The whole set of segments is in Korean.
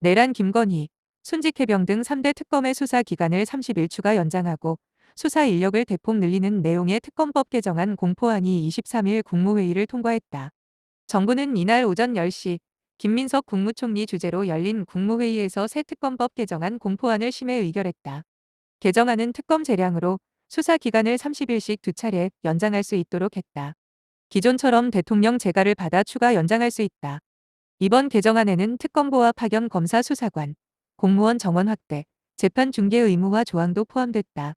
내란 김건희, 순직해병 등 3대 특검의 수사 기간을 30일 추가 연장하고 수사 인력을 대폭 늘리는 내용의 특검법 개정안 공포안이 23일 국무회의를 통과했다. 정부는 이날 오전 10시 김민석 국무총리 주재로 열린 국무회의에서 새 특검법 개정안 공포안을 심해 의결했다. 개정안은 특검 재량으로 수사 기간을 30일씩 두 차례 연장할 수 있도록 했다. 기존처럼 대통령 재가를 받아 추가 연장할 수 있다. 이번 개정안에는 특검보와 파견 검사 수사관, 공무원 정원 확대, 재판 중개 의무화 조항도 포함됐다.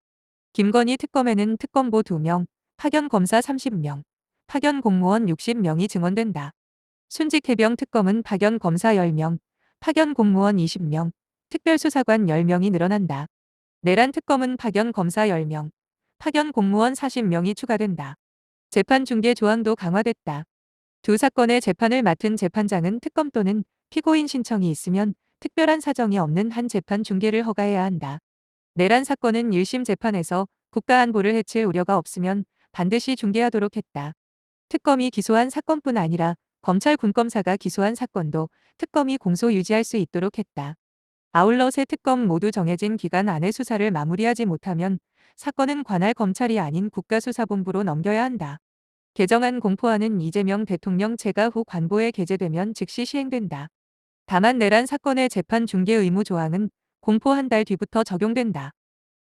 김건희 특검에는 특검보 2명, 파견 검사 30명, 파견 공무원 60명이 증언된다. 순직 해병 특검은 파견 검사 10명, 파견 공무원 20명, 특별수사관 10명이 늘어난다. 내란 특검은 파견 검사 10명, 파견 공무원 40명이 추가된다. 재판 중개 조항도 강화됐다. 두 사건의 재판을 맡은 재판장은 특검 또는 피고인 신청이 있으면 특별한 사정이 없는 한 재판 중개를 허가해야 한다. 내란 사건은 1심 재판에서 국가안보를 해칠 우려가 없으면 반드시 중개하도록 했다. 특검이 기소한 사건뿐 아니라 검찰 군검사가 기소한 사건도 특검이 공소 유지할 수 있도록 했다. 아울러 새 특검 모두 정해진 기간 안에 수사를 마무리하지 못하면 사건은 관할 검찰이 아닌 국가수사본부로 넘겨야 한다. 개정안 공포안은 이재명 대통령 재가 후 관보에 게재되면 즉시 시행된다. 다만 내란 사건의 재판 중개 의무 조항은 공포 한 달 뒤부터 적용된다.